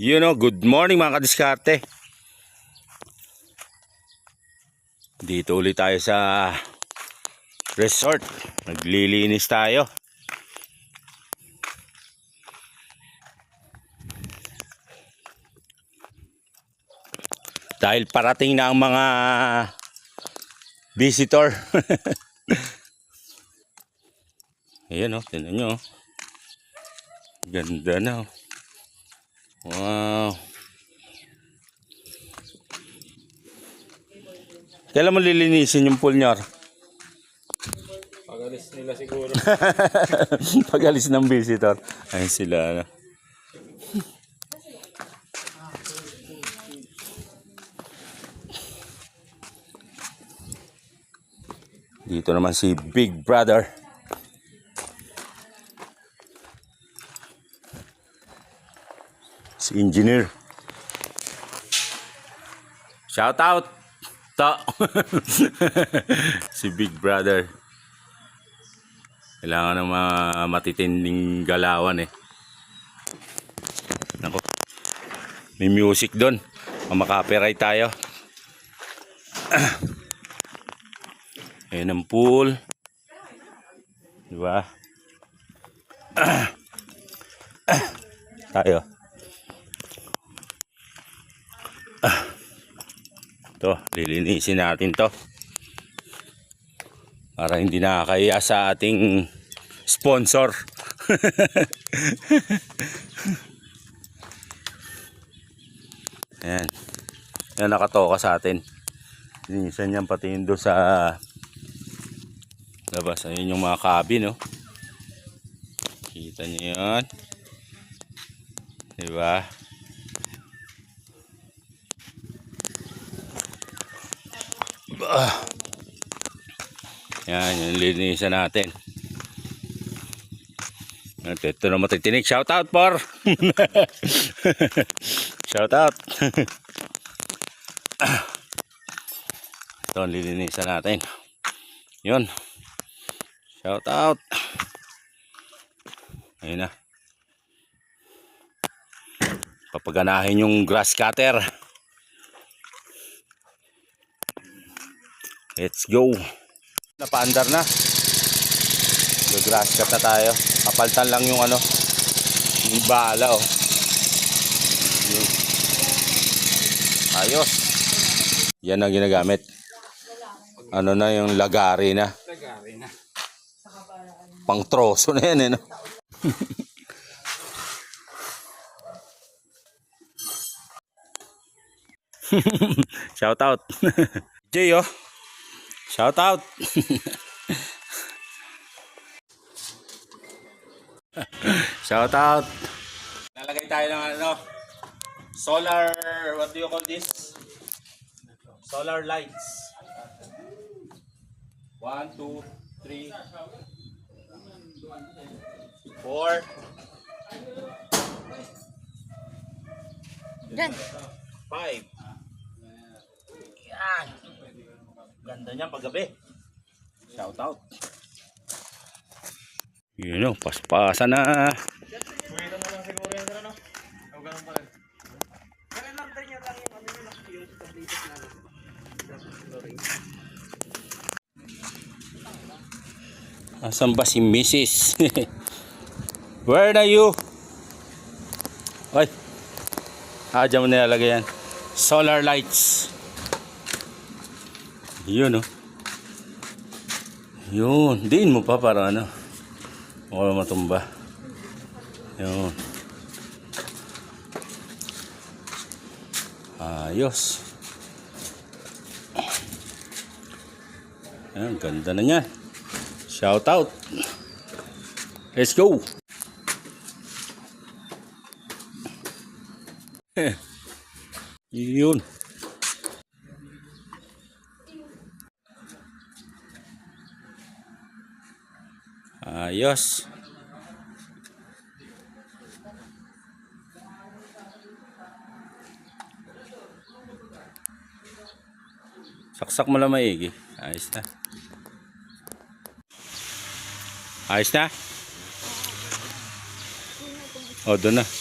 You know, good morning mga kadiskarte. Dito ulit tayo sa resort. Naglilinis tayo. Dahil parating na ang mga visitor. Ayan o, oh, tinan nyo. oh. Ganda na oh. Wow. Kailan mo lilinisin yung pool nyo? Pagalis nila siguro. Pag alis ng visitor. Ayun sila. Ano. Dito naman si Big Brother. Engineer. Shout out! To! si Big Brother. Kailangan ng mga matitinding galawan eh. Nako. May music doon. Makapiright tayo. Ayan ang pool. Di ba? tayo. To, lilinisin natin to para hindi nakakaya sa ating sponsor. Ayan. Yan nakatoka sa atin. Linisan yan pati doon sa labas. Ayun yung mga cabin, no? Kita niyo yan. Diba? Ah. Yan, yung linisan natin. At ito na matitinig. Shout out, por! Shout out! ito ang natin. Yun. Shout out! Ayun na. Papaganahin yung grass cutter. Let's go! Napaandar na. Mag-grass cut na tayo. Kapaltan lang yung ano, yung bala oh. Ayos. Yan ang ginagamit. Ano na yung lagari na. Lagari na. Pang troso na yan eh. No? Shout out. Jay oh. Shout out. Shout out. Lalagay tayo ng ano, solar, what do you call this? Solar lights. One, two, three, four. Yan. Five. Yan. Ganda niya paggabi. Shout out. Yun o, paspasa na. Asan ba si Mrs.? Where are you? Ay. Ah, dyan mo nilalagay yan. Solar lights. Yun oh. Yun. Diin mo pa para ano. Wala matumba. Yun. Ayos. Ayan, ganda na niya. Shout out. Let's go. Yun. Ayos. Saksak mo lang maigi. Ayos na. Ayos na? O, doon na.